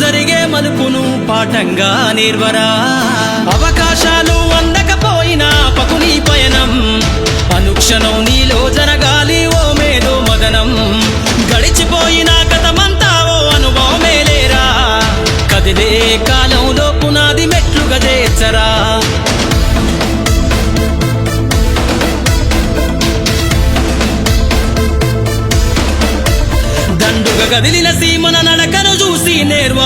జరిగే మలుపును పాఠంగా నేర్వరా. అవకాశాలు అందకపోయినా పకుని పయనం. అనుక్షణం నీలో జరగాలి ఓ మేధో మదనం. గడిచిపోయిన కథమంతా ఓ అనుభవమే లేరా. కదిలే కాలంలో పునాది మెట్లుగా చేర్చరా. దండుగ గదిలిన సీమన నడ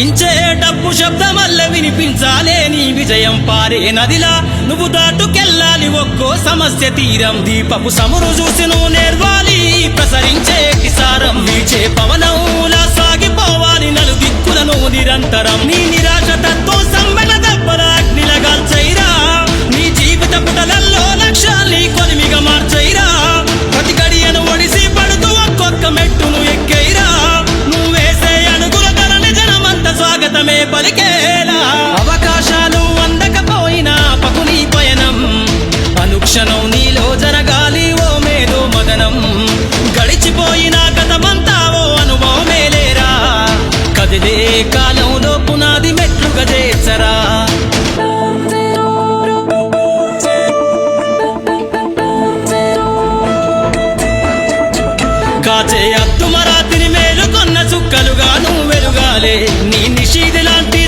పలికించే శబ్దమల్ల వినిపించాలే నీ విజయం పారే నదిలా. నువ్వు దాటుకెళ్ళాలి ఒక్కో సమస్య తీరం. దీపపు సమురు చూసి నువ్వు నేర్వాలి ప్రసరించే కిసారం. వీచే పవనంలా సాగిపోవాలి నలు దిక్కులను నిరంతరం. నీ నిరాశ తత్వం సమ్మెల దెబ్బల అగ్నిలగాల్చైరా నీ జీవిత పుటలల్లో లక్ష్యాల్ని పలికేలా? అవకాశాలు అందకపోయినా పకుని పయనం. అనుక్షణం నీలో జరగాలి ఓ మేధో మదనం. గడిచిపోయిన కథమంతా ఓ అనుభవమే లేరా? కదిలే కాలంలో పునాది మెట్లుగా చేర్చరా కాచే అత్తుమరాతిని మేలుకొన్న చుక్కలుగా నువ్వు వెలుగాలే నీ నిషీది లాంటి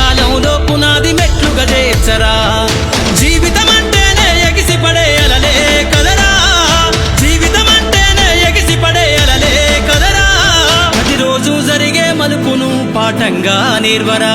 కాలంలో పునాది మెట్లు చేర్చరా. జీవితం అంటేనే ఎగిసి పడే అలలే కదరా జీవితం అంటేనే ఎగిసి పడే అలలే కదరా ప్రతిరోజు జరిగే మలుపును పాఠంగా నిర్వరా.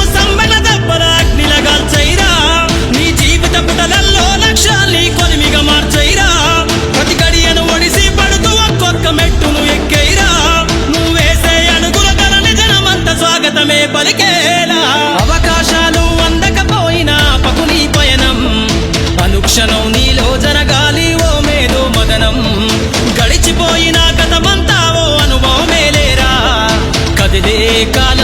కదిలే కాలంలో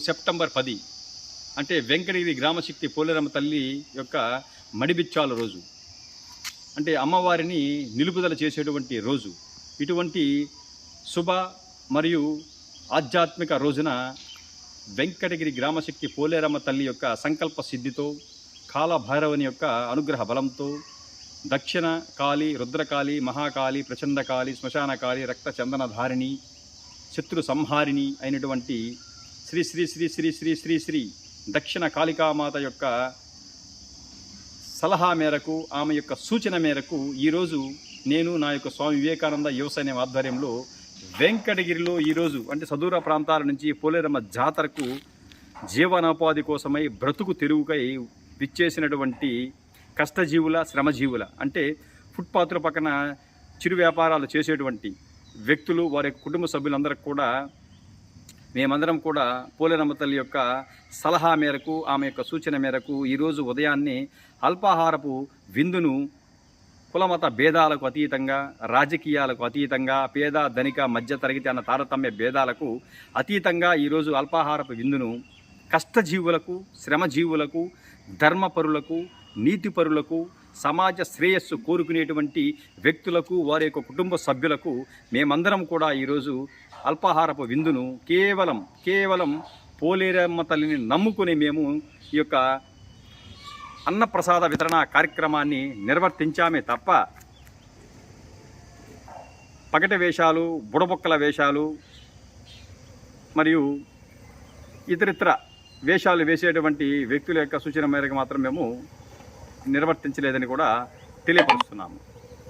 సెప్టెంబర్ పది. అంటే వెంకటగిరి గ్రామశక్తి పోలేరమ్మ తల్లి యొక్క మడిబిచ్చాల రోజు. అంటే అమ్మవారిని నిలుపుదల చేసేటువంటి రోజు. ఇటువంటి శుభ మరియు ఆధ్యాత్మిక రోజున వెంకటగిరి గ్రామశక్తి పోలేరమ్మ తల్లి యొక్క సంకల్ప సిద్ధితో కాలభైరవుని యొక్క అనుగ్రహ బలంతో దక్షిణ కాళి రుద్రకాళి మహాకాళి ప్రచండకాళి శ్మశానకాళి రక్త చందనధారిణి శత్రు సంహారిణి అయినటువంటి శ్రీ శ్రీ శ్రీ శ్రీ శ్రీ శ్రీ శ్రీ దక్షిణ కాళికామాత యొక్క సలహా మేరకు ఆమె యొక్క సూచన మేరకు ఈరోజు నేను నా యొక్క స్వామి వివేకానంద యువసైన్యం ఆధ్వర్యంలో వెంకటగిరిలో ఈరోజు అంటే సదూర ప్రాంతాల నుంచి పోలేరమ్మ జాతరకు జీవనోపాధి కోసమై బ్రతుకు తెరువుకై విచ్చేసినటువంటి కష్టజీవుల శ్రమజీవుల అంటే ఫుట్పాత్ల పక్కన చిరు వ్యాపారాలు చేసేటువంటి వ్యక్తులు వారి కుటుంబ సభ్యులందరికీ కూడా మేమందరం కూడా పోలేరమ్మ తల్లి యొక్క సలహా మేరకు ఆమె యొక్క సూచన మేరకు ఈరోజు ఉదయాన్నే అల్పాహారపు విందును కులమత భేదాలకు అతీతంగా రాజకీయాలకు అతీతంగా పేద ధనిక మధ్య తరగతి అన్న తారతమ్య భేదాలకు అతీతంగా ఈరోజు అల్పాహారపు విందును కష్టజీవులకు శ్రమజీవులకు ధర్మపరులకు నీతిపరులకు సమాజ శ్రేయస్సు కోరుకునేటువంటి వ్యక్తులకు వారి యొక్క కుటుంబ సభ్యులకు మేమందరం కూడా ఈరోజు అల్పాహారపు విందును కేవలం కేవలం పోలేరమ్మ తల్లిని నమ్ముకుని మేము ఈ యొక్క అన్నప్రసాద వితరణ కార్యక్రమాన్ని నిర్వర్తించామే తప్ప పగటి వేషాలు బుడబొక్కల వేషాలు మరియు ఇతరితర వేషాలు వేసేటువంటి వ్యక్తుల యొక్క సూచన మేరకు మాత్రం మేము నిర్వర్తించలేదని కూడా తెలియపరుస్తున్నాము.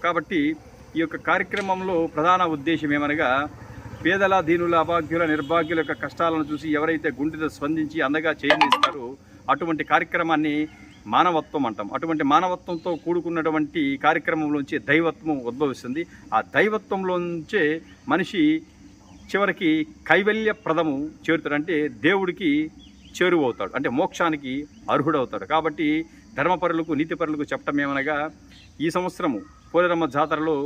కాబట్టి ఈ యొక్క కార్యక్రమంలో ప్రధాన ఉద్దేశం ఏమనగా పేదల దీనుల అభాగ్యుల నిర్భాగ్యుల యొక్క కష్టాలను చూసి ఎవరైతే గుండెతో స్పందించి అందగా చేయనిస్తారో అటువంటి కార్యక్రమాన్ని మానవత్వం అంటాం. అటువంటి మానవత్వంతో కూడుకున్నటువంటి కార్యక్రమంలోంచి దైవత్వం ఉద్భవిస్తుంది. ఆ దైవత్వంలోంచే మనిషి చివరికి కైవల్య ప్రదము చేరుతాడు అంటే దేవుడికి చేరువవుతాడు. అంటే మోక్షానికి అర్హుడవుతాడు. కాబట్టి ధర్మపరులకు నీతిపరులకు చెప్పటం ఏమనగా ఈ సంవత్సరము పోలేరమ్మ జాతరలో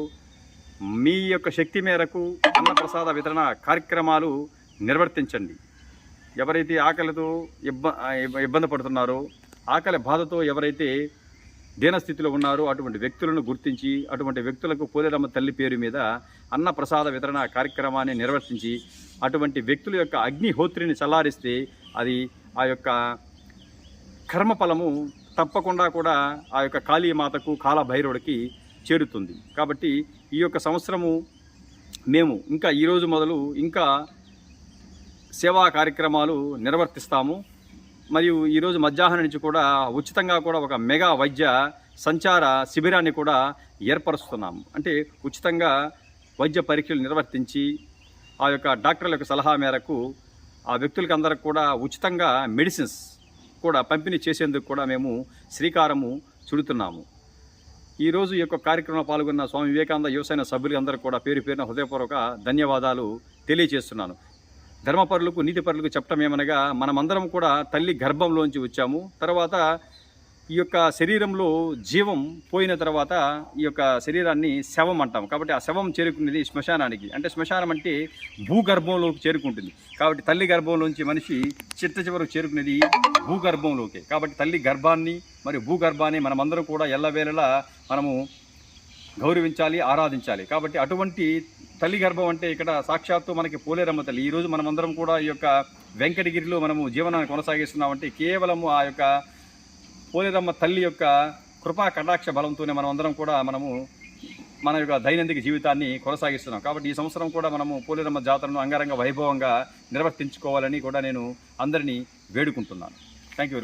మీ యొక్క శక్తి మేరకు అన్నప్రసాద వితరణ కార్యక్రమాలు నిర్వర్తించండి. ఎవరైతే ఆకలితో ఇబ్బ ఇబ్బంది పడుతున్నారో ఆకలి బాధతో ఎవరైతే దీనస్థితిలో ఉన్నారో అటువంటి వ్యక్తులను గుర్తించి అటువంటి వ్యక్తులకు పోలేరమ్మ తల్లి పేరు మీద అన్న ప్రసాద వితరణ కార్యక్రమాన్ని నిర్వర్తించి అటువంటి వ్యక్తుల యొక్క అగ్నిహోత్రిని చల్లారిస్తే అది ఆ యొక్క కర్మఫలము తప్పకుండా కూడా ఆ యొక్క కాళీమాతకు కాలభైరవుడికి చేరుతుంది. కాబట్టి ఈ యొక్క సంవత్సరము మేము ఇంకా ఈరోజు మొదలు ఇంకా సేవా కార్యక్రమాలు నిర్వర్తిస్తాము. మరియు ఈరోజు మధ్యాహ్నం నుంచి కూడా ఉచితంగా కూడా ఒక మెగా వైద్య సంచార శిబిరాన్ని కూడా ఏర్పరుస్తున్నాము. అంటే ఉచితంగా వైద్య పరీక్షలు నిర్వర్తించి ఆ యొక్క డాక్టర్ల యొక్క సలహా మేరకు ఆ వ్యక్తులకి అందరికి కూడా ఉచితంగా మెడిసిన్స్ కూడా పంపిణీ చేసేందుకు కూడా మేము శ్రీకారము చుడుతున్నాము. ఈరోజు ఈ యొక్క కార్యక్రమంలో పాల్గొన్న స్వామి వివేకానంద యువసేన సభ్యులందరూ కూడా పేరు పేరున హృదయపూర్వక ధన్యవాదాలు తెలియజేస్తున్నాను. ధర్మపరులకు నీతిపరులకు చెప్పటం ఏమనగా మనమందరం కూడా తల్లి గర్భంలోంచి వచ్చాము. తర్వాత ఈ యొక్క శరీరంలో జీవం పోయిన తర్వాత ఈ యొక్క శరీరాన్ని శవం అంటాం. కాబట్టి ఆ శవం చేరుకునేది శ్మశానానికి. అంటే శ్మశానం అంటే భూగర్భంలోకి చేరుకుంటుంది. కాబట్టి తల్లి గర్భంలోంచి మనిషి చిట్ట చివరకు చేరుకునేది భూగర్భంలోకి. కాబట్టి తల్లి గర్భాన్ని మరియు భూగర్భాన్ని మనమందరం కూడా ఎల్లవేళలా మనము గౌరవించాలి ఆరాధించాలి. కాబట్టి అటువంటి తల్లి గర్భం అంటే ఇక్కడ సాక్షాత్తు మనకి పోలేరమ్మ తల్లి ఈరోజు మనమందరం కూడా ఈ యొక్క వెంకటగిరిలో మనము జీవనాన్ని కొనసాగిస్తున్నామంటే కేవలము ఆ యొక్క పోలేరమ్మ తల్లి యొక్క కృపా కటాక్ష బలంతోనే మనం అందరం కూడా మనము మన యొక్క దైనందిక జీవితాన్ని కొనసాగిస్తున్నాం. కాబట్టి ఈ సంవత్సరం కూడా మనము పోలేరమ్మ జాతరను అంగరంగ వైభవంగా నిర్వర్తించుకోవాలని కూడా నేను అందరినీ వేడుకుంటున్నాను. Thank you